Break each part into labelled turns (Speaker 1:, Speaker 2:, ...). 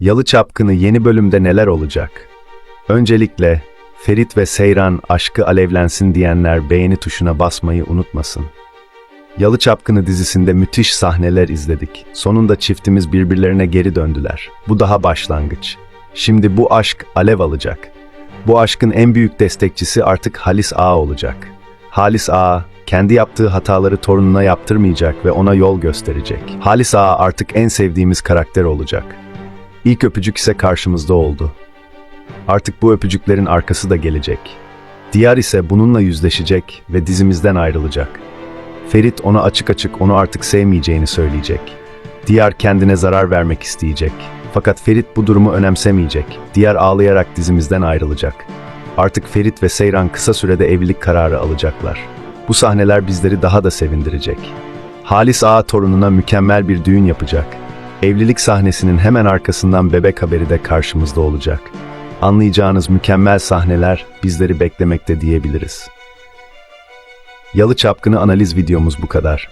Speaker 1: Yalı Çapkını yeni bölümde neler olacak? Öncelikle Ferit ve Seyran aşkı alevlensin diyenler beğeni tuşuna basmayı unutmasın. Yalı Çapkını dizisinde müthiş sahneler izledik. Sonunda çiftimiz birbirlerine geri döndüler. Bu daha başlangıç. Şimdi bu aşk alev alacak. Bu aşkın en büyük destekçisi artık Halis Ağa olacak. Halis Ağa kendi yaptığı hataları torununa yaptırmayacak ve ona yol gösterecek. Halis Ağa artık en sevdiğimiz karakter olacak. İlk öpücük ise karşımızda oldu. Artık bu öpücüklerin arkası da gelecek. Diyar ise bununla yüzleşecek ve dizimizden ayrılacak. Ferit ona açık açık onu artık sevmeyeceğini söyleyecek. Diyar kendine zarar vermek isteyecek. Fakat Ferit bu durumu önemsemeyecek. Diyar ağlayarak dizimizden ayrılacak. Artık Ferit ve Seyran kısa sürede evlilik kararı alacaklar. Bu sahneler bizleri daha da sevindirecek. Halis Ağa torununa mükemmel bir düğün yapacak. Evlilik sahnesinin hemen arkasından bebek haberi de karşımızda olacak. Anlayacağınız mükemmel sahneler bizleri beklemekte diyebiliriz. Yalı Çapkını analiz videomuz bu kadar.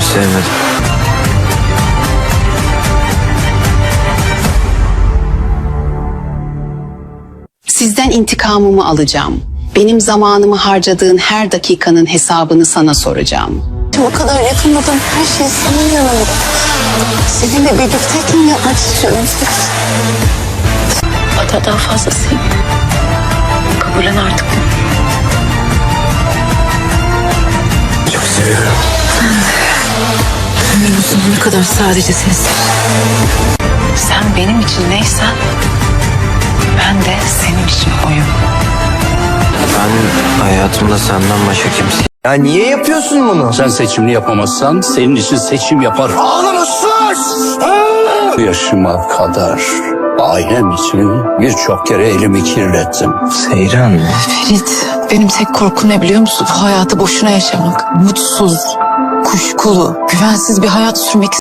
Speaker 2: Sevmedim.
Speaker 3: Sizden intikamımı alacağım. Benim zamanımı harcadığın her dakikanın hesabını sana soracağım.
Speaker 4: O kadar yakınmadan her şey senin yanında. Seninle birlikteyken yapmak istiyorum.
Speaker 3: Hatta daha fazlasıyım. Kabullen artık.
Speaker 2: Çok seviyorum.
Speaker 4: Ömrümün sonuna kadar sadece seni
Speaker 3: Sen benim için neysen ben de senin için oyum.
Speaker 2: Ben hayatımda senden başka kimse
Speaker 5: Ya niye yapıyorsun bunu?
Speaker 6: Sen seçimini yapamazsan senin için seçim yapar.
Speaker 5: Ağlama sus!
Speaker 6: Bu yaşıma kadar ailem için birçok kere elimi kirlettim.
Speaker 2: Seyran.
Speaker 4: Ferit, benim tek korkum ne biliyor musun? Bu hayatı boşuna yaşamak. Mutsuz, kuşkulu, güvensiz bir hayat sürmek